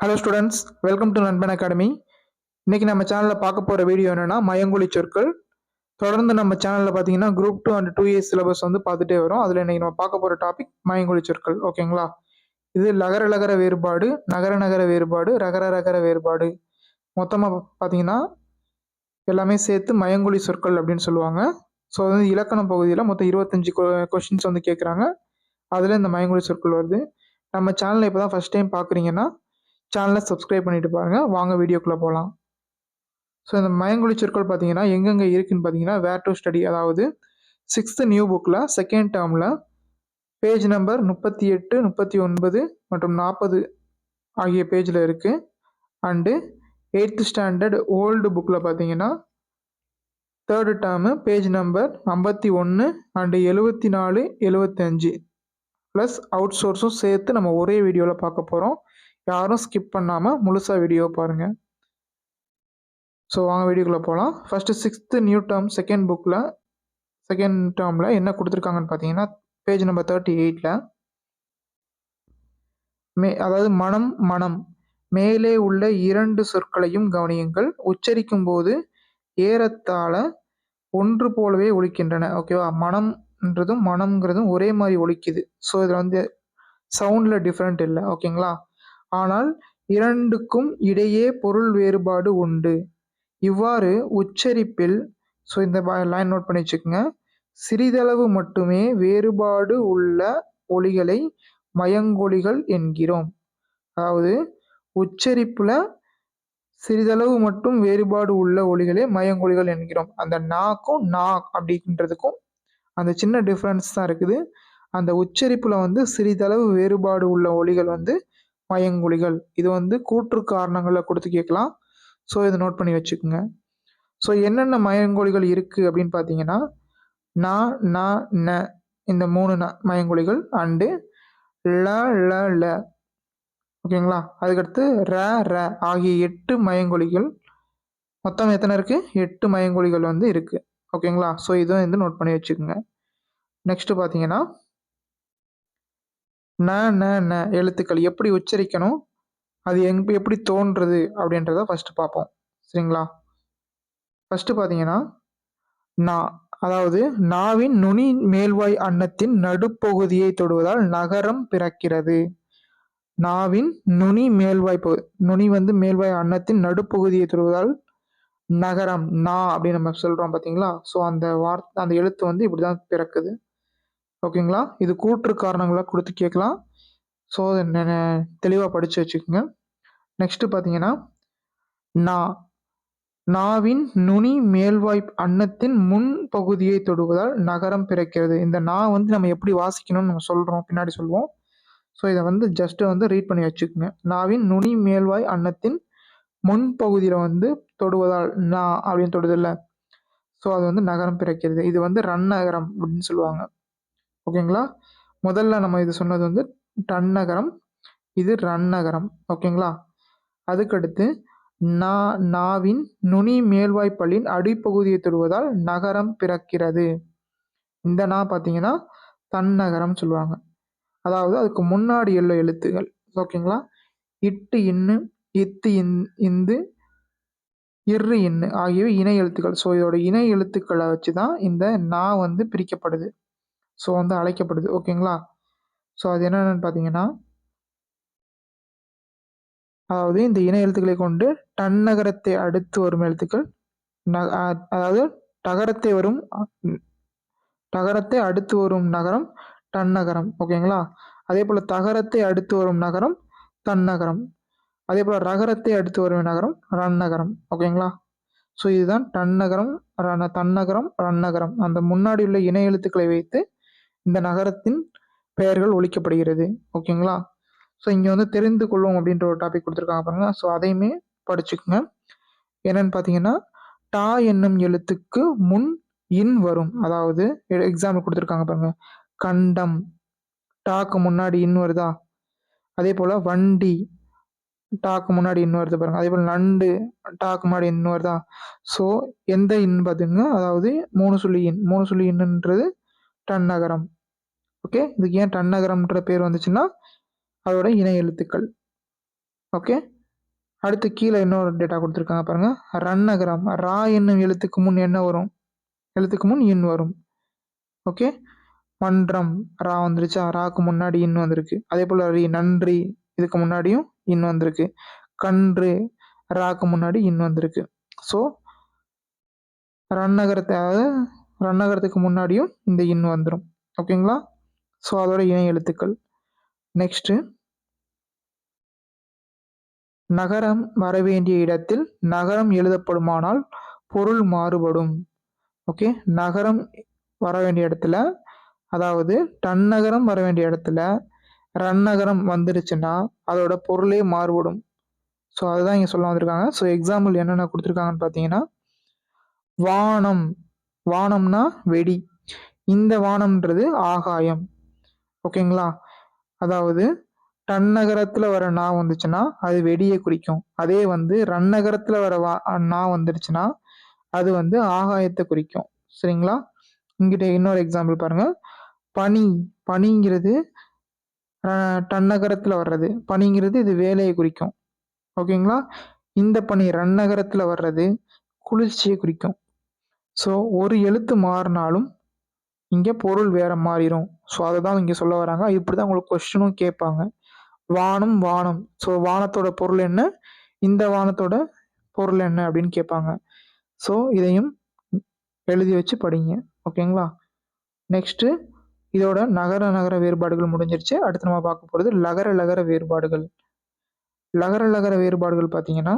Hello students welcome to Nanban academy இன்றைக்கி நம்ம சேனலில் பார்க்க போகிற வீடியோ என்னென்னா மயங்குழி சொற்கள். தொடர்ந்து நம்ம சேனலில் பார்த்தீங்கன்னா group two and two years syllabus வந்து பார்த்துட்டே வரும். அதில் இன்றைக்கி நம்ம பார்க்க போகிற டாபிக் மயங்குழி சொற்கள் ஓகேங்களா இது லகர லகர வேறுபாடு நகர நகர வேறுபாடு ரகர ரகர வேறுபாடு. மொத்தமாக பார்த்தீங்கன்னா எல்லாமே சேர்த்து மயங்குழி சொற்கள் அப்படின்னு சொல்லுவாங்க. ஸோ அது வந்து இலக்கணம் பகுதியில் மொத்தம் இருபத்தஞ்சி கொஷின்ஸ் வந்து கேட்குறாங்க அதில் இந்த மயங்குழி சொற்கள் வருது. நம்ம சேனலை இப்போ தான் ஃபஸ்ட் டைம் பார்க்குறீங்கன்னா சேனலை சப்ஸ்கிரைப் பண்ணிட்டு பாருங்கள் வாங்க வீடியோக்குள்ளே போகலாம் ஸோ இந்த மயங்கொலி சொற்கள் பார்த்தீங்கன்னா எங்கெங்கே இருக்குதுன்னு பார்த்தீங்கன்னா வேர் டு ஸ்டடி அதாவது சிக்ஸ்த்து நியூ புக்கில் செகண்ட் டேர்மில் பேஜ் நம்பர் முப்பத்தி எட்டு முப்பத்தி ஒன்பது மற்றும் நாற்பது ஆகிய பேஜில் இருக்குது அண்டு எயித்து ஸ்டாண்டர்ட் ஓல்டு புக்கில் பார்த்தீங்கன்னா தேர்டு டேர்மு பேஜ் நம்பர் ஐம்பத்தி ஒன்று அண்டு எழுபத்தி நாலு எழுபத்தஞ்சு ப்ளஸ் அவுட் சோர்ஸும் சேர்த்து நம்ம ஒரே வீடியோவில் பார்க்க போகிறோம் யாரும் ஸ்கிப் பண்ணாமல் முழுசாக வீடியோ பாருங்கள் ஸோ வாங்க வீடியோக்குள்ளே போகலாம் first sixth new term second புக்கில் செகண்ட் டேர்மில் என்ன கொடுத்துருக்காங்கன்னு பார்த்தீங்கன்னா பேஜ் நம்பர் தேர்ட்டி எயிட்டில் மே அதாவது மனம் மனம். மேலே உள்ள இரண்டு சொற்களையும் கவனியுங்கள். உச்சரிக்கும் போது ஏறத்தாழ ஒன்று போலவே ஒழிக்கின்றன ஓகேவா மனம்ன்றதும் மனம்ங்கிறதும் ஒரே மாதிரி ஒழிக்குது ஸோ இதில் வந்து சவுண்டில் டிஃப்ரெண்ட் இல்லை. ஓகேங்களா ஆனால் இரண்டுக்கும் இடையே பொருள் வேறுபாடு உண்டு. இவ்வாறு உச்சரிப்பில் ஸோ இந்த லைன் நோட் பண்ணி வச்சுக்கோங்க. சிறிதளவு மட்டுமே வேறுபாடு உள்ள ஒளிகளை மயங்கொலிகள் என்கிறோம். அதாவது உச்சரிப்பில் சிறிதளவு மட்டும் வேறுபாடு உள்ள ஒளிகளை மயங்கொலிகள் என்கிறோம். அந்த நாக்கும் நா அப்படின்றதுக்கும் அந்த சின்ன டிஃப்ரென்ஸ் தான் இருக்குது. அந்த உச்சரிப்பில் வந்து சிறிதளவு வேறுபாடு உள்ள ஒளிகள் வந்து மயங்கொலிகள் இது வந்து கூற்று காரணங்களை கொடுத்து கேட்கலாம். ஸோ இதை நோட் பண்ணி வச்சுக்கோங்க. ஸோ என்னென்ன மயங்கொழிகள் இருக்குது அப்படின்னு பார்த்தீங்கன்னா நா நா ந இந்த மூணு ந மயங்கொழிகள் அண்டு ல ல ல ஓகேங்களா? அதுக்கடுத்து ர ர ஆகிய எட்டு மயங்கொழிகள். மொத்தம் எத்தனை இருக்குது எட்டு மயங்கொழிகள் வந்து இருக்குது ஓகேங்களா? ஸோ இதை வந்து நோட் பண்ணி வச்சுக்கோங்க. நெக்ஸ்ட்டு பார்த்தீங்கன்னா ந ந ந எழுத்துக்கள் எப்படி உச்சரிக்கணும்? அது எங் எப்படி தோன்றுறது? அப்படின்றத ஃபஸ்ட்டு பார்ப்போம். சரிங்களா? ஃபஸ்ட்டு பார்த்தீங்கன்னா நா அதாவது நாவின் நுனி மேல்வாய் அன்னத்தின் நடுப்பகுதியை தொடுவதால் நகரம் பிறக்கிறது. நாவின் நுனி மேல்வாய் பகு நுனி வந்து மேல்வாய் அன்னத்தின் நடுப்பகுதியை தொடுவதால் நகரம் நா அப்படின்னு நம்ம சொல்கிறோம் பார்த்தீங்களா? ஸோ அந்த வார்த்தை அந்த எழுத்து வந்து இப்படி தான் பிறக்குது. ஓகேங்களா இது கூற்று காரணங்களாக கொடுத்து கேட்கலாம். ஸோ தெளிவாக படித்து வச்சுக்கோங்க. நெக்ஸ்ட்டு பார்த்தீங்கன்னா நா நாவின் நுனி மேல்வாய் அன்னத்தின் முன் பகுதியை தொடுவதால் நகரம் பிறக்கிறது. இந்த நா வந்து நம்ம எப்படி வாசிக்கணும்னு நம்ம சொல்கிறோம் பின்னாடி சொல்லுவோம் ஸோ இதை வந்து ஜஸ்ட்டு வந்து ரீட் பண்ணி வச்சுக்கோங்க. நாவின் நுனி மேல்வாய் அன்னத்தின் முன் பகுதியில் வந்து தொடுவதால் நா அப்படின்னு தொடுதில்ல. ஸோ அது வந்து நகரம் பிறக்கிறது. இது வந்து ரன் நகரம் அப்படின்னு சொல்லுவாங்க. ஓகேங்களா? முதல்ல நம்ம இது சொன்னது வந்து டன்னகரம் இது ரன் நகரம். ஓகேங்களா? அதுக்கடுத்து நா நாவின் நுனி மேல்வாய்ப்பல்லின் அடிப்பகுதியை தொடுவதால் நகரம் பிறக்கிறது. இந்த நா பார்த்தீங்கன்னா தன்னகரம் சொல்லுவாங்க. அதாவது அதுக்கு முன்னாடி உள்ள எழுத்துகள். ஓகேங்களா? இட்டு இன்னு இத்து இந் இந்து இரு இன்னு ஆகியவை இணை எழுத்துக்கள். ஸோ இதோட இணை எழுத்துக்களை வச்சு தான் இந்த நா வந்து பிரிக்கப்படுது. ஸோ வந்து அழைக்கப்படுது. ஓகேங்களா ஸோ அது என்னென்னு பார்த்தீங்கன்னா அதாவது இந்த இன எழுத்துக்களை கொண்டு டன்னகரத்தை அடுத்து வரும் எழுத்துக்கள். அதாவது டகரத்தை வரும் டகரத்தை அடுத்து வரும் நகரம் டன்னகரம் ஓகேங்களா அதே போல் தகரத்தை அடுத்து வரும் நகரம் தன்னகரம். அதே போல் ரகரத்தை அடுத்து வரும் நகரம் ரன்னகரம். ஓகேங்களா ஸோ இதுதான் டன்னகரம் ரண தன்னகரம் ரன்னகரம். அந்த முன்னாடி உள்ள இணை எழுத்துக்களை வைத்து இந்த நகரத்தின் பெயர்கள் ஒழிக்கப்படுகிறது. ஓகேங்களா? ஸோ இங்கே வந்து தெரிந்து கொள்ளும் அப்படின்ற ஒரு டாபிக் கொடுத்துருக்காங்க பாருங்க. ஸோ அதையுமே படிச்சுக்கோங்க. என்னன்னு பார்த்தீங்கன்னா டா என்னும் எழுத்துக்கு முன் இன் வரும். அதாவது எக்ஸாம்பிள் கொடுத்துருக்காங்க பாருங்க. கண்டம். டாக்கு முன்னாடி இன் வருதா? அதே போல் வண்டி. டாக்கு முன்னாடி இன் வருது பாருங்க. அதே போல் நண்டு. டாக்கு முன்னாடி இன் வருதா? ஸோ எந்த இன் பார்த்துங்க அதாவது மூணு சொல்லி இன். மூணு சொல்லி இன்னுன்றது டன்னகரம் ஓகே இதுக்கு ஏன் டன்னகரம்ன்ற பேர் வந்துச்சுன்னா அதோட இணை எழுத்துக்கள். ஓகே அடுத்து கீழே இன்னொரு டேட்டா கொடுத்துருக்காங்க பாருங்கள் ரன்னகரம் ரா என்னும் எழுத்துக்கு முன் என்ன வரும்? எழுத்துக்கு முன் இன் வரும். ஓகே மன்றம். ரா வந்துருச்சா? ராக்கு முன்னாடி இன் வந்திருக்கு. அதே போல் ரி நன்றி. இதுக்கு முன்னாடியும் இன் வந்திருக்கு. கன்று. ராக்கு முன்னாடி இன் வந்திருக்கு. ஸோ ரன்னகரத்தை ரன்னகரத்துக்கு முன்னாடியும் இந்த இன் வந்துடும் ஓகேங்களா ஸோ அதோட இணை எழுத்துக்கள். நெக்ஸ்ட்டு நகரம் வரவேண்டிய இடத்தில் நகரம் எழுதப்படுமானால் பொருள் மாறுபடும். ஓகே நகரம் வர வேண்டிய இடத்துல அதாவது டன்னகரம் வர வேண்டிய இடத்துல ரன்னகரம் வந்துருச்சுன்னா அதோட பொருளே மாறுபடும். ஸோ அதுதான் இங்கே சொல்ல வந்திருக்காங்க. ஸோ எக்ஸாம்பிள் என்னென்ன கொடுத்துருக்காங்கன்னு பார்த்தீங்கன்னா வானம். வானம்னா வெடி. இந்த வானம்ன்றது ஆகாயம். ஓகேங்களா? அதாவது டன் நகரத்தில் வர நா வந்துச்சுன்னா அது வெடியை குறிக்கும். அதே வந்து ரன்னகரத்தில் வர வா நா வந்துருச்சுன்னா அது வந்து ஆகாயத்தை குறிக்கும். சரிங்களா? இங்கிட்ட இன்னொரு எக்ஸாம்பிள் பாருங்கள் பனி பனிங்கிறது டன்னகரத்தில் வர்றது. பனிங்கிறது இது வேலையை குறிக்கும். ஓகேங்களா? இந்த பனி ரன்னகரத்தில் வர்றது குளிர்ச்சியை குறிக்கும். ஸோ ஒரு எழுத்து மாறினாலும் இங்கே பொருள் வேற மாறிடும் ஸோ அதை தான் இங்கே சொல்ல வராங்க. இப்படி தான் உங்களுக்கு கொஸ்டினும் கேட்பாங்க. வானம் வானம். ஸோ வானத்தோட பொருள் என்ன? இந்த வானத்தோட பொருள் என்ன அப்படின்னு கேட்பாங்க. ஸோ இதையும் எழுதி வச்சு படிங்க. ஓகேங்களா நெக்ஸ்ட்டு இதோட நகர நகர வேறுபாடுகள் முடிஞ்சிருச்சு. அடுத்து நம்ம பார்க்க போகிறது லகர லகர வேறுபாடுகள். லகர லகர வேறுபாடுகள் பார்த்தீங்கன்னா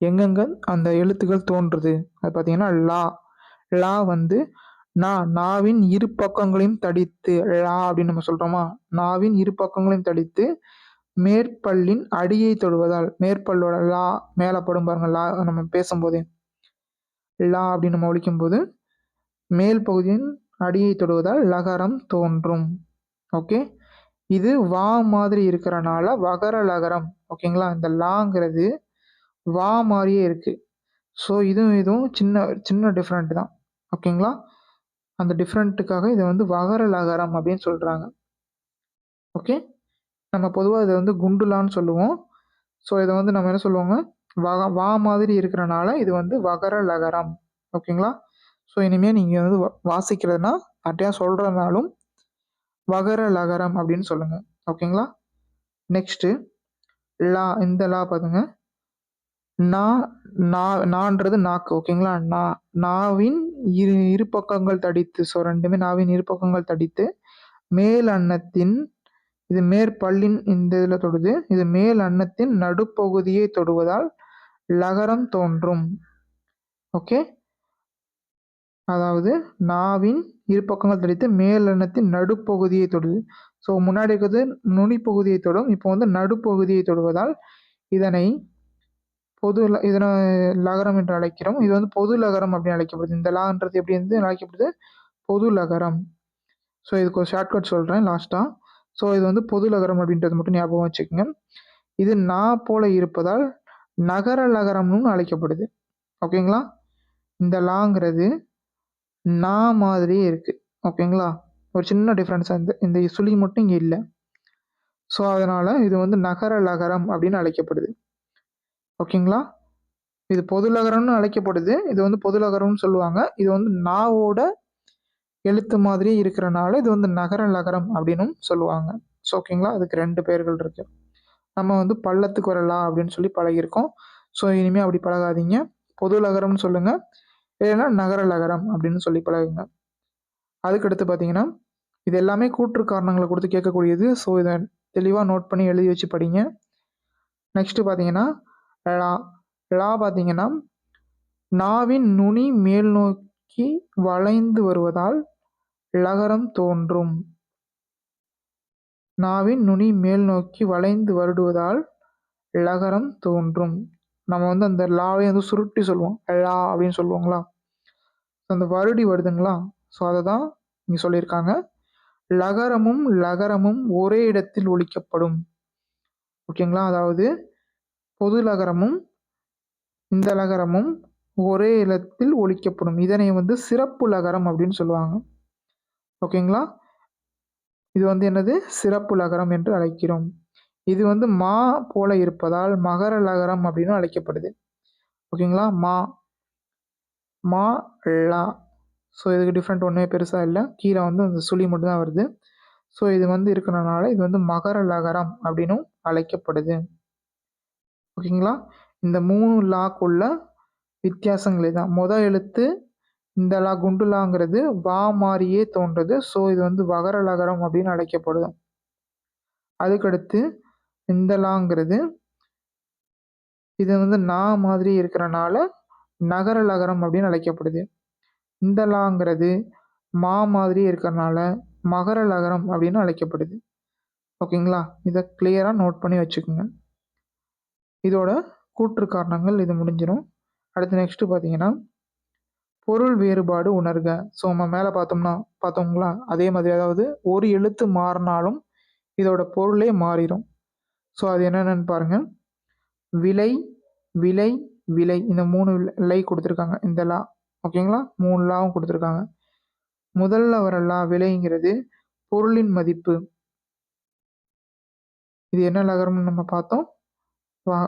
எங்கெங்க அந்த எழுத்துக்கள் தோன்றுது? அது பார்த்தீங்கன்னா லா. லா வந்து நா நாவின் இரு பக்கங்களையும் தடித்து லா அப்படின்னு நம்ம சொல்றோமா? நாவின் இரு பக்கங்களையும் தடித்து மேற்பல்லின் அடியை தொடுவதால் மேற்பல்லோட லா மேலே படும் பாருங்க லா நம்ம பேசும்போது. லா அப்படின்னு நம்ம ஒழிக்கும்போது மேல் பகுதியின் அடியை தொடுவதால் லகரம் தோன்றும். ஓகே? இது வா மாதிரி இருக்கிறனால வகர லகரம். ஓகேங்களா? இந்த லாங்கிறது வா மாதிரியே இருக்கு. ஸோ இதுவும் இதுவும் சின்ன சின்ன டிஃப்ரெண்ட் தான். ஓகேங்களா? அந்த டிஃப்ரெண்ட்டுக்காக இதை வந்து வகர லகரம் அப்படின்னு சொல்கிறாங்க ஓகே நம்ம பொதுவாக இதை வந்து குண்டுலான்னு சொல்லுவோம். ஸோ இதை வந்து நம்ம என்ன சொல்லுவோங்க? வக வா மாதிரி இருக்கிறனால இது வந்து வகர லகரம் ஓகேங்களா ஸோ இனிமேல் நீங்கள் வந்து வாசிக்கிறதுனா அட்டையாக சொல்கிறதுனாலும் வகர லகரம் அப்படின்னு சொல்லுங்கள் ஓகேங்களா நெக்ஸ்ட்டு லா இந்த லா பார்த்துங்க நா நா நான்றது நாக்கு. ஓகேங்களா நா நாவின் இரு இரு பக்கங்கள் தடித்து ஸோ ரெண்டுமே நாவின் இரு பக்கங்கள் தடித்து மேல் அன்னத்தின் இது மேற்பல்லின் இந்த இதில் தொடுது. இது மேல் அன்னத்தின் நடுப்பகுதியை தொடுவதால் லகரம் தோன்றும். ஓகே? அதாவது நாவின் இரு பக்கங்கள் தடித்து மேல் அன்னத்தின் நடுப்பகுதியை தொடுது. ஸோ முன்னாடி இருக்கிறது நுனிப்பகுதியை தொடும் இப்போ வந்து நடுப்பகுதியை தொடுவதால் இதனை பொது இதனை லகரம் என்று அழைக்கிறோம். இது வந்து பொது லகரம் அப்படின்னு அழைக்கப்படுது. இந்த லான்றது எப்படி வந்து அழைக்கப்படுது? பொது லகரம். ஸோ இதுக்கு ஒரு ஷார்ட்கட் சொல்கிறேன் லாஸ்ட்டாக ஸோ இது வந்து பொது லகரம் அப்படின்றது மட்டும் ஞாபகம் வச்சுக்கோங்க. இது நா போல இருப்பதால் நகர லகரம்னு அழைக்கப்படுது. ஓகேங்களா இந்த லாங்கிறது நா மாதிரியே இருக்குது ஓகேங்களா ஒரு சின்ன டிஃப்ரென்ஸ் இந்த இந்த சுழி மட்டும் இங்கே இல்லை. ஸோ அதனால் இது வந்து நகர லகரம் அப்படின்னு அழைக்கப்படுது. ஓகேங்களா? இது பொதுலகரம்னு அழைக்கப்படுது. இது வந்து பொதுலகரம்னு சொல்லுவாங்க. இது வந்து நாவோட எழுத்து மாதிரி இருக்கிறனால இது வந்து நகர லகரம் அப்படின்னும் சொல்லுவாங்க. ஸோ ஓகேங்களா? அதுக்கு ரெண்டு பேர்கள் இருக்கு. நம்ம வந்து பள்ளத்துக்கு வரலாம் அப்படின்னு சொல்லி பழகியிருக்கோம். ஸோ இனிமேல் அப்படி பழகாதீங்க. பொது லகரம்னு சொல்லுங்கள் இல்லைன்னா நகர லகரம் அப்படின்னு சொல்லி பழகுங்க. அதுக்கடுத்து பார்த்தீங்கன்னா இது எல்லாமே கூற்று காரணங்களை கொடுத்து கேட்கக்கூடியது. ஸோ இதை தெளிவாக நோட் பண்ணி எழுதி வச்சு படிங்க. நெக்ஸ்ட்டு பார்த்தீங்கன்னா லா லா பார்த்தீங்கன்னா நாவின் நுனி மேல் நோக்கி வளைந்து வருவதால் லகரம் தோன்றும். நாவின் நுனி மேல் நோக்கி வளைந்து வருடுவதால் லகரம் தோன்றும். நம்ம வந்து அந்த லாவை வந்து சுருட்டி சொல்லுவோம். லா அப்படின்னு சொல்லுவோங்களா? அந்த வருடி வருதுங்களா? ஸோ அதை தான் இங்கே சொல்லியிருக்காங்க. லகரமும் லகரமும் ஒரே இடத்தில் ஒழிக்கப்படும் ஓகேங்களா? அதாவது பொது லகரமும் இந்த லகரமும் ஒரே இடத்தில் ஒழிக்கப்படும். இதனை வந்து சிறப்பு லகரம் அப்படின்னு சொல்லுவாங்க. ஓகேங்களா? இது வந்து என்னது? சிறப்பு லகரம் என்று அழைக்கிறோம். இது வந்து மா போல இருப்பதால் மகர லகரம் அப்படின்னு அழைக்கப்படுது. ஓகேங்களா? மா. மா லா ஸோ இதுக்கு டிஃப்ரெண்ட் ஒன்றுமே பெருசாக இல்லை. கீழே வந்து அந்த சுழி மட்டும்தான் வருது. ஸோ இது வந்து இருக்கிறனால இது வந்து மகர லகரம் அப்படின்னும் அழைக்கப்படுது. ஓகேங்களா இந்த மூணு லாக்குள்ள வித்தியாசங்களே தான். மொதல் எழுத்து இந்த லா குண்டுலாங்கிறது வா மாதிரியே தோன்றுது. ஸோ இது வந்து வகர லகரம் அப்படின்னு அழைக்கப்படுது. அதுக்கடுத்து இந்த லாங்கிறது இது வந்து நா மாதிரி இருக்கிறனால நகர லகரம் அப்படின்னு அழைக்கப்படுது. இந்த லாங்கிறது மா மாதிரி இருக்கிறனால மகர லகரம் அப்படின்னு அழைக்கப்படுது. ஓகேங்களா? இதை கிளியராக நோட் பண்ணி வச்சுக்கோங்க. இதோட கூற்று காரணங்கள் இது முடிஞ்சிடும் அடுத்து நெக்ஸ்ட்டு பார்த்தீங்கன்னா பொருள் வேறுபாடு உணர்க. ஸோ நம்ம மேலே பார்த்தோம்னா பார்த்தோங்களா அதே மாதிரி அதாவது ஒரு எழுத்து மாறினாலும் இதோட பொருளே மாறிடும் ஸோ அது என்னென்னு பாருங்கள் விலை விலை விலை. இந்த மூணு லை கொடுத்துருக்காங்க. இந்த லா. ஓகேங்களா மூணு லாவும் கொடுத்துருக்காங்க. முதல்ல வர லா விலைங்கிறது பொருளின் மதிப்பு. இது என்ன லகரம்னு நம்ம பார்த்தோம்? வா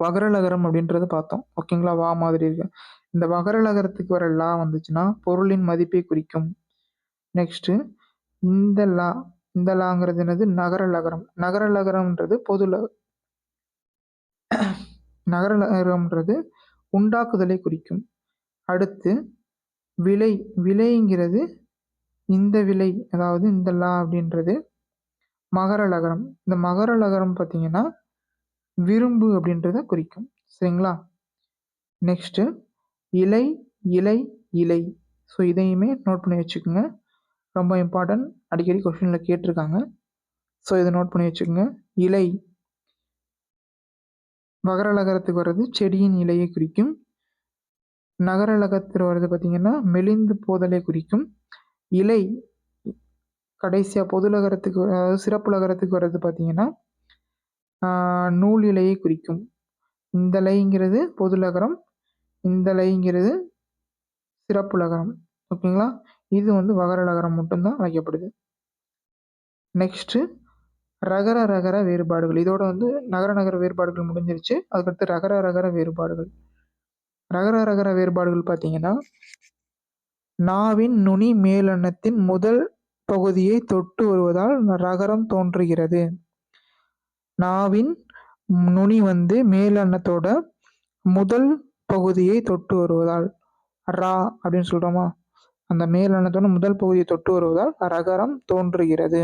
வகரலகரம் அப்படின்றத பார்த்தோம். ஓகேங்களா? வா மாதிரி இருக்கு. இந்த வகரலகரத்துக்கு வர லா வந்துச்சுன்னா பொருளின் மதிப்பை குறிக்கும். நெக்ஸ்ட்டு இந்த லா இந்த லாங்கிறது என்னது? நகர லகரம் நகர லகரம்ன்றது பொது நகர லகரம்ன்றது உண்டாக்குதலை குறிக்கும். அடுத்து விலை விலைங்கிறது இந்த விலை அதாவது இந்த லா அப்படின்றது மகர லகரம். இந்த மகர லகரம் பார்த்தீங்கன்னா விரும்பு அப்படின்றத குறிக்கும். சரிங்களா? நெக்ஸ்ட்டு இலை இலை இலை. ஸோ இதையுமே நோட் பண்ணி வச்சுக்கோங்க. ரொம்ப இம்பார்ட்டன்ட் அடிக்கடி கொஷினில் கேட்டிருக்காங்க. ஸோ இதை நோட் பண்ணி வச்சுக்கோங்க. இலை. மகரலகரத்துக்கு வர்றது செடியின் இலையை குறிக்கும். நகரலகத்தில் வர்றது பார்த்திங்கன்னா மெலிந்து போதலை குறிக்கும். இலை. கடைசியாக பொதுலகரத்துக்கு அதாவது சிறப்புலகரத்துக்கு வர்றது பார்த்திங்கன்னா நூல் இலையை குறிக்கும். இந்த லைங்கிறது பொதுலகரம் இந்த லைங்கிறது சிறப்புலகரம் ஓகேங்களா? இது வந்து வகரலகரம் மட்டும்தான் அழைக்கப்படுது. நெக்ஸ்ட்டு ரகர ரகர வேறுபாடுகள். இதோட வந்து நகர நகர வேறுபாடுகள் முடிஞ்சிருச்சு. அதுக்கடுத்து ரகர ரகர வேறுபாடுகள். ரகர ரகர வேறுபாடுகள் பார்த்தீங்கன்னா நாவின் நுனி மேலெண்ணத்தின் முதல் பகுதியை தொட்டு வருவதால் ரகரம் தோன்றுகிறது. நாவின் நுனி வந்து மேலன்னத்தோட முதல் பகுதியை தொட்டு வருவதால் ரா அப்படின்னு சொல்கிறோமா அந்த மேலெண்ணத்தோட முதல் பகுதியை தொட்டு வருவதால் ரகரம் தோன்றுகிறது.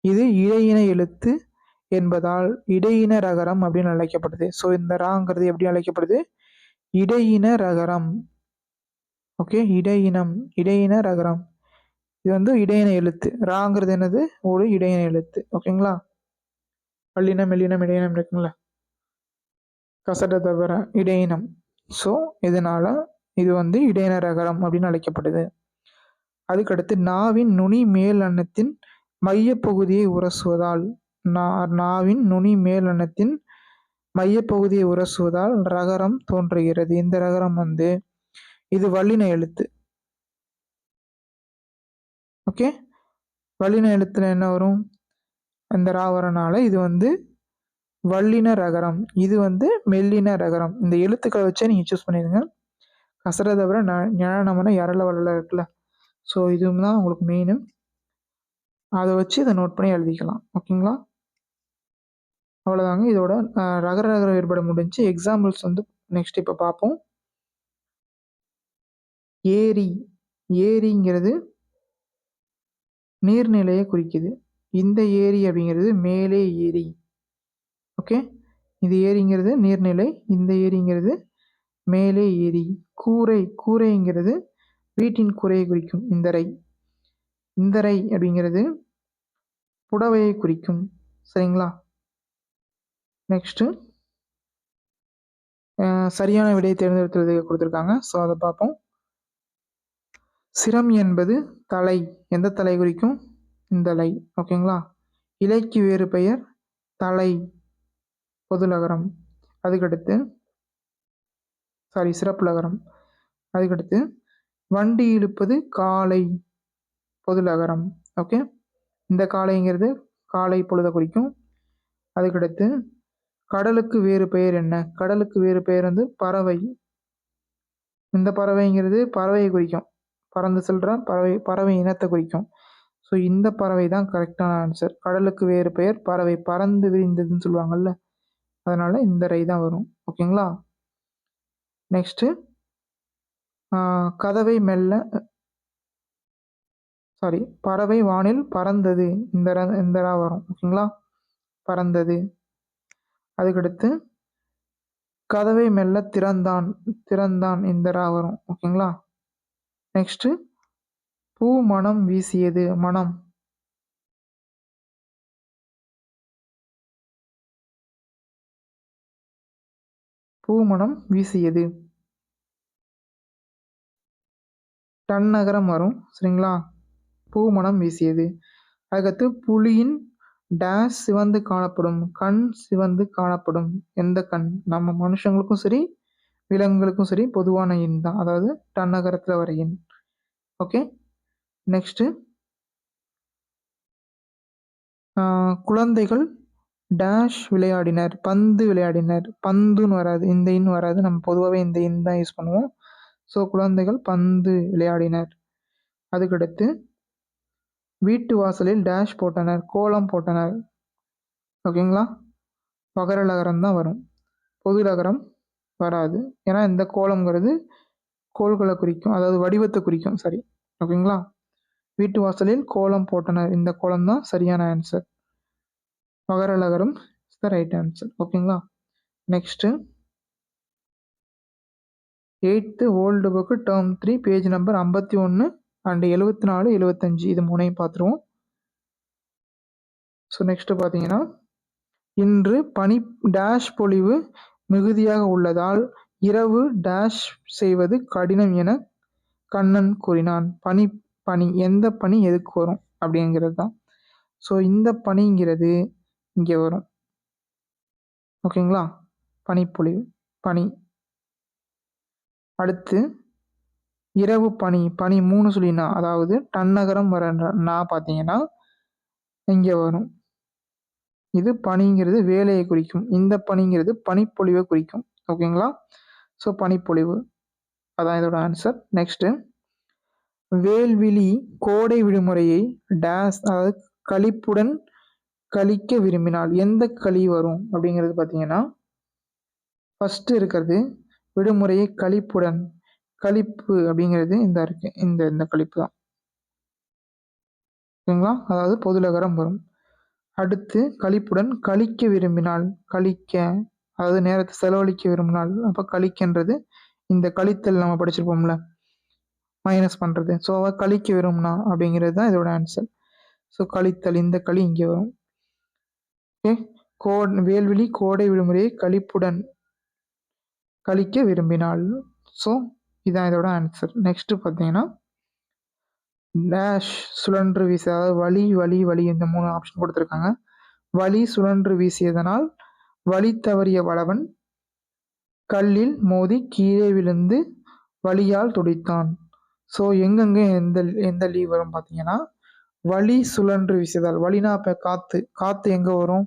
இது இடையின எழுத்து என்பதால் இடையின ரகரம் அப்படின்னு அழைக்கப்படுது. ஸோ இந்த ராங்கிறது எப்படி அழைக்கப்படுது? இடையின ரகரம். ஓகே இடையினம் இடையின ரகரம். இது வந்து இடையின எழுத்து. ராங்கிறது என்னது? ஒரு இடையின எழுத்து. ஓகேங்களா பள்ளினம் மெல்லினம் இடையினம் இருக்குங்களா? கசட தவிர இடையினம். ஸோ இதனால் இது வந்து இடையின ரகரம் அப்படின்னு அழைக்கப்படுது அதுக்கடுத்து நாவின் நுனி மேல் அன்னத்தின் மையப்பகுதியை உரசுவதால் நா நாவின் நுனி மேல் அன்னத்தின் மையப்பகுதியை உரசுவதால் ரகரம் தோன்றுகிறது. இந்த ரகரம் வந்து இது வல்லின எழுத்து. ஓகே. வல்லின எழுத்துல என்ன வரும்? அந்த ரா வரனால இது வந்து வல்லின ரகரம். இது வந்து மெல்லின ரகரம். இந்த எழுத்துக்களை வச்சே நீங்கள் சூஸ் பண்ணிடுங்க. கசரை தவிர ந ஞானமன இரல வளல இருக்குல்ல. ஸோ இதுவும் தான் உங்களுக்கு மெயினு அதை வச்சு இதை நோட் பண்ணி எழுதிக்கலாம். ஓகேங்களா? அவ்வளோதாங்க இதோட ரகர ரகர வேறுபாடு முடிஞ்சு எக்ஸாம்பிள்ஸ் வந்து நெக்ஸ்ட் இப்போ பார்ப்போம். ஏரி. ஏரிங்கிறது நீர்நிலையை குறிக்குது. இந்த ஏரி அப்படிங்கிறது மேலே ஏரி. ஓகே? இது ஏரிங்கிறது நீர்நிலை இந்த ஏரிங்கிறது மேலே ஏரி. கூரை கூரைங்கிறது வீட்டின் கூரையை குறிக்கும் இந்தரை இந்தரை அப்படிங்கிறது புடவையை குறிக்கும். சரிங்களா? நெக்ஸ்ட்டு. சரியான விடையை தேர்ந்தெடுத்து கொடுத்துருக்காங்க. ஸோ அதை பார்ப்போம். சிரம் என்பது தலை. எந்த தலை குறிக்கும்? இந்த லை ஓகேங்களா இலைக்கு வேறு பெயர் தலை. பொதுலகரம் அதுக்கடுத்து சாரி சிறப்புலகரம் அதுக்கடுத்து வண்டி இழுப்பது காலை. பொதுலகரம் ஓகே இந்த காலைங்கிறது காலை பொழுதை குறிக்கும். அதுக்கடுத்து கடலுக்கு வேறு பெயர் என்ன? கடலுக்கு வேறு பெயர் வந்து பறவை. இந்த பறவைங்கிறது பறவையை குறிக்கும். பறந்து செல்கிற பறவை பறவை இனத்தை குறிக்கும். ஸோ இந்த பறவை தான் கரெக்டான ஆன்சர் கடலுக்கு வேறு பெயர் பறவை பறந்து விரிந்ததுன்னு சொல்லுவாங்கல்ல அதனால் இந்த ரை தான் வரும். ஓகேங்களா நெக்ஸ்ட்டு கதவை மெல்ல சாரி பறவை வானில் பறந்தது. இந்த ர இந்த ரா வரும். ஓகேங்களா பறந்தது. அதுக்கடுத்து கதவை மெல்ல திறந்தான் திறந்தான் இந்த ரா வரும். ஓகேங்களா நெக்ஸ்ட்டு பூ மனம் வீசியது மனம். பூ மனம் வீசியது. டன்னகரம் வரும் சரிங்களா? பூ மனம் வீசியது. அதுக்கடுத்து புலியின் டேஷ் சிவந்து காணப்படும் கண் சிவந்து காணப்படும். எந்த கண்? நம்ம மனுஷங்களுக்கும் சரி விலங்குகளுக்கும் சரி பொதுவான எண் தான். அதாவது டன்னகரத்தில் வர எண். ஓகே நெக்ஸ்ட்டு குழந்தைகள் டேஷ் விளையாடினர் பந்து விளையாடினர். பந்துன்னு வராது இந்த இன் வராது. நம்ம பொதுவாகவே இந்த இன் தான் யூஸ் பண்ணுவோம். ஸோ குழந்தைகள் பந்து விளையாடினர். அதுக்கடுத்து வீட்டு வாசலில் டேஷ் போட்டனர் கோலம் போட்டனர். ஓகேங்களா பகர லகரம் தான் வரும். பொது லகரம் வராது. ஏன்னா இந்த கோலம்ங்கிறது கோள்களை குறிக்கும் அதாவது வடிவத்தை குறிக்கும் சரி ஓகேங்களா வீட்டு வாசலில் கோலம் போட்டனர். இந்த கோலம் தான் சரியான ஆன்சர் மகரலகரம் இஸ் த ரைட் ஆன்சர் ஓகேங்களா next eighth old book term three page number ஐம்பத்தி ஒன்று அண்டு எழுபத்தி நாலு எழுபத்தஞ்சு இது மூணையும் பார்த்துருவோம். ஸோ நெக்ஸ்ட்டு பார்த்தீங்கன்னா இன்று பனி டேஷ் பொழிவு மிகுதியாக உள்ளதால் இரவு டேஷ் செய்வது கடினம் என கண்ணன் கூறினான். பனி பனி எந்த பனி எதுக்கு வரும்? அப்படிங்கிறது தான் ஸோ இந்த பனிங்கிறது இங்கே வரும். ஓகேங்களா பனிப்பொழிவு பனி. அடுத்து இரவு பனி பனி மூணு சொல்லினா அதாவது டன்னகரம் வர நான் பார்த்தீங்கன்னா இங்கே வரும். இது பனிங்கிறது வேலையை குறிக்கும். இந்த பனிங்கிறது பனிப்பொழிவை குறிக்கும். ஓகேங்களா ஸோ பனிப்பொழிவு. அதான் இதோட ஆன்சர் நெக்ஸ்ட்டு வேல்விழி கோடை விடுமுறையை டேஸ் அதாவது கழிப்புடன் கழிக்க விரும்பினால் எந்த களி வரும் அப்படிங்கிறது பார்த்தீங்கன்னா ஃபஸ்ட்டு இருக்கிறது விடுமுறையை கழிப்புடன் கழிப்பு அப்படிங்கிறது இந்த இருக்கு இந்த இந்த கழிப்பு தான். ஓகேங்களா அதாவது பொதுலகரம் வரும். அடுத்து கழிப்புடன் கழிக்க விரும்பினால் கழிக்க அதாவது நேரத்தை செலவழிக்க விரும்பினால் அப்போ கழிக்கின்றது. இந்த கழித்தல் நம்ம படிச்சிருப்போம்ல. மைனஸ் பண்ணுறது ஸோ கழிக்க விரும்பினா அப்படிங்கிறது தான் இதோட ஆன்சர் ஸோ கழித்தல். இந்த களி இங்கே வரும். ஓகே கோ வேல்வெளி கோடை விடுமுறையை கழிப்புடன் கழிக்க விரும்பினாள். ஸோ இதான் இதோட ஆன்சர் நெக்ஸ்ட்டு பார்த்தீங்கன்னா டேஷ் சுழன்று வீச அதாவது வலி வலி வலி இந்த மூணு ஆப்ஷன் கொடுத்துருக்காங்க. வலி சுழன்று வீசியதனால் வழி தவறிய வளவன் கல்லில் மோதி கீழே விழுந்து வழியால் துடித்தான். ஸோ எங்கெங்கே எந்த எந்த லீவ் வரும் பார்த்தீங்கன்னா வழி சுழன்று வீசுதல் வழினா இப்போ காற்று காற்று எங்கே வரும்?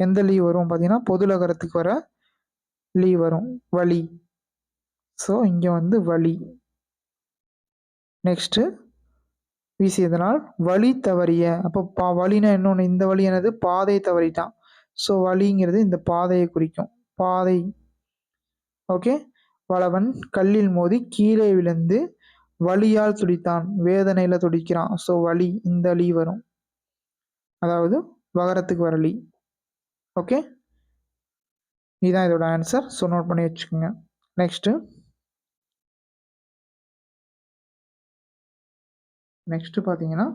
எந்த லீவ் வரும் பார்த்தீங்கன்னா பொதுலகரத்துக்கு வர லீவ் வரும். வழி. ஸோ இங்கே வந்து வழி. நெக்ஸ்ட்டு வீசியதனால் வழி தவறிய அப்போ பா வழினா இன்னொன்று இந்த வழி என்னது? பாதை தவறிட்டான். ஸோ வழிங்கிறது இந்த பாதையை குறிக்கும். பாதை. ஓகே வளவன் கல்லில் மோதி கீழே விழுந்து வலியால் துடித்தான். வேதனையில் துடிக்கிறான். ஸோ வலி இந்த லீ வரும். அதாவது வகரத்துக்கு வர லீ ஓகே இதுதான் இதோட ஆன்சர் ஸோ நோட் பண்ணி வச்சுக்கோங்க. நெக்ஸ்ட்டு நெக்ஸ்ட்டு பார்த்தீங்கன்னா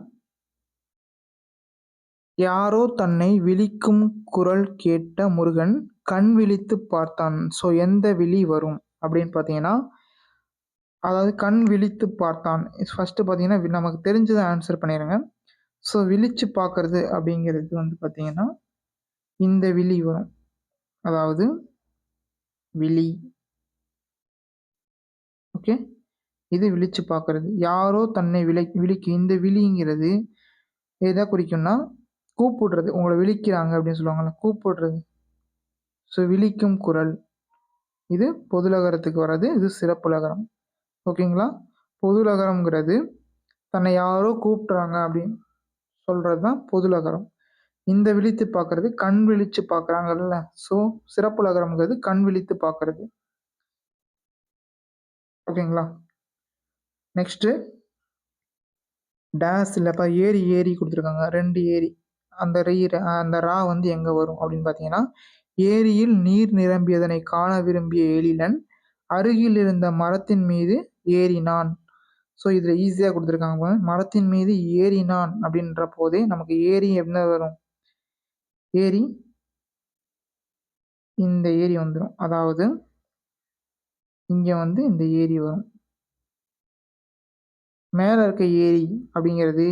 யாரோ தன்னை விழிக்கும் குரல் கேட்ட முருகன் கண் விழித்து பார்த்தான். ஸோ எந்த விழி வரும்? அப்படின்னு பார்த்தீங்கன்னா அதாவது கண் விழித்து பார்த்தான். ஃபஸ்ட்டு பார்த்தீங்கன்னா நமக்கு தெரிஞ்சதை ஆன்சர் பண்ணிடுங்க. ஸோ விழிச்சு பார்க்கறது அப்படிங்கிறது வந்து பார்த்தீங்கன்னா இந்த விழி வரும். அதாவது விழி. ஓகே இது விழிச்சு பார்க்கறது. யாரோ தன்னை விளை விழிக்கு இந்த விழிங்கிறது எதை குறிக்கும்னா கூப்பிடுறது உங்களை விழிக்கிறாங்க அப்படின்னு சொல்லுவாங்கள்ல கூப்பிடுறது. ஸோ விழிக்கும் குரல். இது பொதுலகரத்துக்கு வர்றது இது சிறப்புலகரம் ஓகேங்களா பொதுலகரம்ங்கிறது தன்னை யாரோ கூப்பிட்றாங்க அப்படின்னு சொல்கிறது தான் பொதுலகரம் இந்த விழித்து பார்க்குறது கண் விழித்து பார்க்குறாங்கல்ல. ஸோ சிறப்புலகரம்ங்கிறது கண் விழித்து பார்க்குறது. ஓகேங்களா நெக்ஸ்ட்டு டேஸ் இல்லைப்பா ஏரி ஏரி கொடுத்துருக்காங்க. ரெண்டு ஏரி. அந்த ரீ அந்த ரா வந்து எங்கே வரும் அப்படின்னு பார்த்தீங்கன்னா ஏரியில் நீர் நிரம்பியதனை காண விரும்பிய எழிலன் அருகில் இருந்த மரத்தின் மீது ஏறினான். ஸோ இதில் ஈஸியாக கொடுத்துருக்காங்க மரத்தின் மீது ஏறினான் அப்படின்ற போதே நமக்கு ஏரி என்ன வரும்? ஏரி இந்த ஏரி வந்துடும் அதாவது இங்கே வந்து இந்த ஏரி வரும். மேலே இருக்க ஏரி அப்படிங்கிறது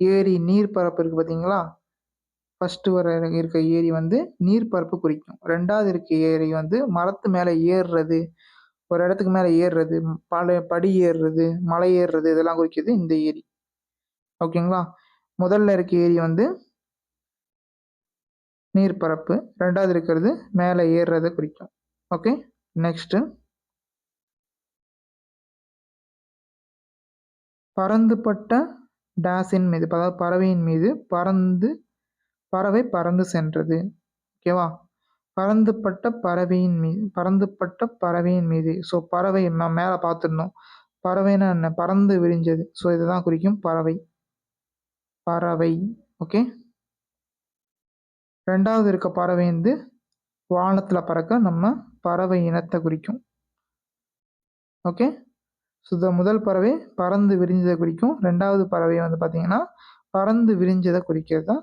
ஏரி நீர்ப்பரப்பு இருக்குது பார்த்தீங்களா? ஃபஸ்ட்டு வர இருக்க ஏரி வந்து நீர்ப்பரப்பு குறிக்கும். ரெண்டாவது இருக்க ஏரி வந்து மரத்து மேலே ஏறுறது ஒரு இடத்துக்கு மேலே ஏறுறது பல படி ஏறுறது மலை ஏறுறது இதெல்லாம் குறிக்கிறது இந்த ஏரி. ஓகேங்களா? முதல்ல இருக்க ஏரி வந்து நீர்ப்பரப்பு ரெண்டாவது இருக்கிறது மேலே ஏறுறதை குறிக்கும். ஓகே? நெக்ஸ்ட்டு பறந்துபட்ட டேஸின் மீது அதாவது பறவையின் மீது பறந்து பறவை பறந்து சென்றது. ஓகேவா? பறந்துபட்ட பறவையின் மீது பறந்துபட்ட பறவையின் மீது. ஸோ பறவை நம்ம மேலே பார்த்துருந்தோம் பறவைன்னா என்ன? பறந்து விரிஞ்சது. ஸோ இதுதான் குறிக்கும் பறவை. பறவை. ஓகே? ரெண்டாவது இருக்க பறவை வந்து வானத்தில் பறக்க நம்ம பறவை இனத்தை குறிக்கும். ஓகே? ஸோ முதல் பறவை பறந்து விரிஞ்சதை குறிக்கும். ரெண்டாவது பறவை வந்து பார்த்திங்கன்னா பறந்து விரிஞ்சதை குறிக்கிறது? தான்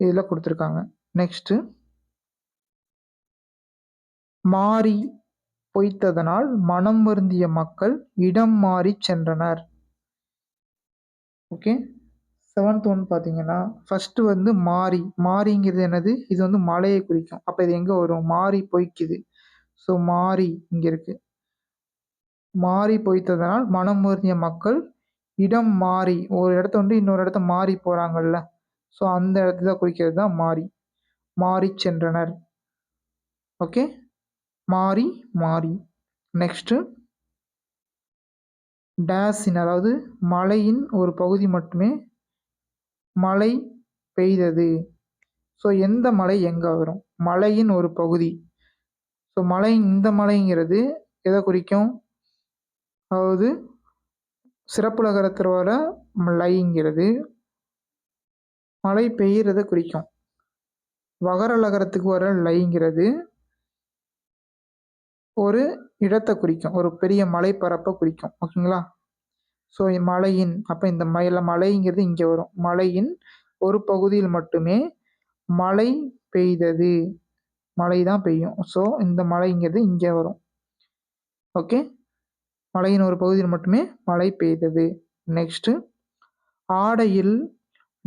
இதில் கொடுத்துருக்காங்க. நெக்ஸ்ட்டு மாறி பொய்த்ததனால் மனம் வருந்திய மக்கள் இடம் மாறி சென்றனர். ஓகே செவன்த் ஒன் பார்த்தீங்கன்னா ஃபஸ்ட்டு வந்து மாறி. மாறிங்கிறது என்னது? இது வந்து மலையை குறிக்கும். அப்போ இது எங்கே வரும்? மாறி பொய்க்குது. ஸோ மாறி இங்கே இருக்குது மாறி பொய்த்ததனால் மனம் வருந்திய மக்கள் இடம் மாறி. ஒரு இடத்த வந்து இன்னொரு இடத்த மாறி போகிறாங்கல்ல ஸோ அந்த இடத்துல குறிக்கிறது தான் மாறி. மாறி சென்றனர். ஓகே மாறி மாறி. நெக்ஸ்ட்டு டேஸின் அதாவது மலையின் ஒரு பகுதி மட்டுமே மழை பெய்தது. ஸோ எந்த மலை எங்கே வரும்? மலையின் ஒரு பகுதி. ஸோ மலை இந்த மலைங்கிறது எதை குறிக்கும்? அதாவது சிறப்புலகரத்தில் வர மலைங்கிறது. மழை பெய்கிறத குறிக்கும். வகரலகரத்துக்கு வர லைங்கிறது ஒரு இடத்தை குறிக்கும். ஒரு பெரிய மலைப்பரப்பை குறிக்கும். ஓகேங்களா? ஸோ மலையின் அப்போ இந்த மயில மலைங்கிறது இங்கே வரும். மலையின் ஒரு பகுதியில் மட்டுமே மழை பெய்தது. மழை தான் பெய்யும். ஸோ இந்த மழைங்கிறது இங்கே வரும். ஓகே மலையின் ஒரு பகுதியில் மட்டுமே மழை பெய்தது. நெக்ஸ்ட்டு ஆடையில்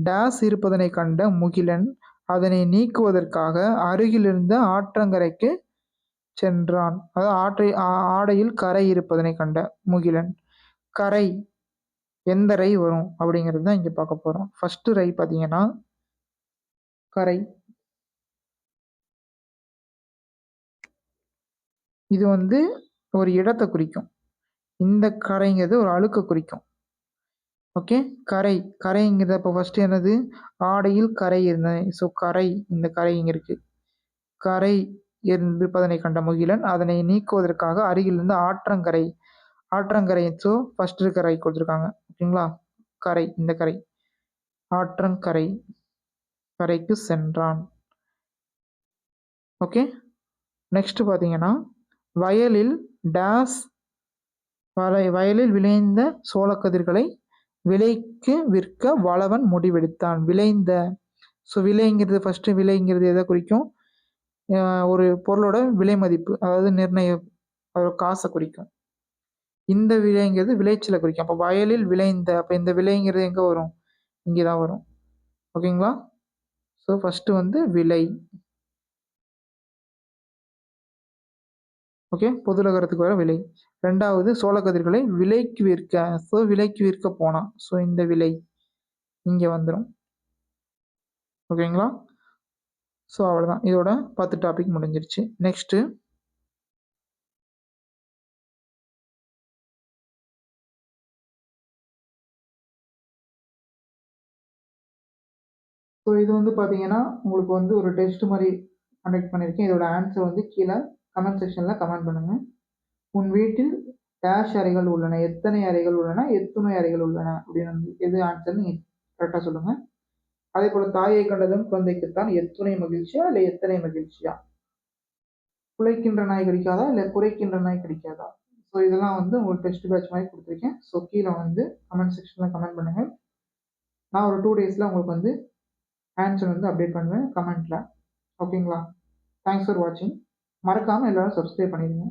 டேஸ் இருப்பதனை கண்ட முகிலன் அதனை நீக்குவதற்காக அருகிலிருந்த ஆற்றங்கரைக்கு சென்றான். அதாவது ஆற்றை ஆடையில் கரை இருப்பதனை கண்ட முகிலன் கரை எந்த ரை வரும்? அப்படிங்கிறது தான் இங்கே பார்க்க போகிறோம் ஃபஸ்ட்டு ரை பார்த்தீங்கன்னா கரை. இது வந்து ஒரு இடத்தை குறிக்கும். இந்த கரைங்கிறது ஒரு அழுக்கை குறிக்கும். ஓகே கரை. கரைங்கிறது இப்போ ஃபஸ்ட்டு என்னது? ஆடையில் கரை இருந்தேன் ஸோ கரை. இந்த கரை இங்கே இருக்குது கரை இருப்பதனை கண்ட முகிலன் அதனை நீக்குவதற்காக அருகிலிருந்து ஆற்றங்கரை. ஆற்றங்கரை. ஸோ ஃபஸ்ட் கரை கொடுத்துருக்காங்க. ஓகேங்களா கரை. இந்த கரை. ஆற்றங்கரை. கரைக்கு சென்றான். ஓகே நெக்ஸ்ட் பார்த்தீங்கன்னா வயலில் டேஸ் வலை வயலில் விளைந்த சோளக்கதிர்களை விலைக்கு விற்க வளவன் முடிவெடுத்தான். விளைந்த ஸோ விலைங்கிறது ஃபஸ்ட்டு விலைங்கிறது எதை குறிக்கும்? ஒரு பொருளோட விலை மதிப்பு அதாவது நிர்ணயம் அதோட காசை குறிக்கும். இந்த விலைங்கிறது விளைச்சலை குறிக்கும். அப்போ வயலில் விளைந்த அப்போ இந்த விலைங்கிறது எங்கே வரும்? இங்கே தான் வரும். ஓகேங்களா? ஸோ ஃபஸ்ட்டு வந்து விலை. ஓகே? பொதுலகரத்துக்கு வர விலை. ரெண்டாவது சோளக்கதிர்களை விலைக்கு விற்க ஸோ விலைக்கு விற்க போனான். ஸோ இந்த விலை இங்கே வந்துடும் ஓகேங்களா ஸோ அவ்வளோதான் இதோட பத்து டாபிக் முடிஞ்சிருச்சு. நெக்ஸ்ட்டு ஸோ இது வந்து பார்த்தீங்கன்னா உங்களுக்கு வந்து ஒரு டெஸ்ட் மாதிரி கண்டக்ட் பண்ணியிருக்கேன். இதோட ஆன்சர் வந்து கீழே கமெண்ட் செக்ஷனில் கமெண்ட் பண்ணுங்கள் உன் வீட்டில் டேஷ் அறைகள் உள்ளன. எத்தனை அறைகள் உள்ளன? எத்தனை அறைகள் உள்ளன. அப்படின்னு வந்து எது ஆன்சர் நீங்கள் கரெக்டாக சொல்லுங்கள் அதே போல் தாயை கண்டதும் குழந்தைக்குத்தான் எத்துணை மகிழ்ச்சியா இல்லை எத்தனை மகிழ்ச்சியா? குலைக்கின்ற நாய் கிடைக்காதா? இல்லை குறைக்கின்ற நாய் கிடைக்காதா? ஸோ இதெல்லாம் வந்து உங்களுக்கு டெஸ்ட் பேட்ச் மாதிரி கொடுத்துருக்கேன். ஸோ கீழே வந்து கமெண்ட் செக்ஷனில் கமெண்ட் பண்ணுங்கள் நான் ஒரு டூ டேஸில் உங்களுக்கு வந்து ஆன்சர் வந்து அப்டேட் பண்ணுவேன் கமெண்ட்டில் ஓகேங்களா தேங்க்ஸ் ஃபார் வாட்சிங் மறக்காமல் எல்லோரும் சப்ஸ்கிரைப் பண்ணிடுங்க.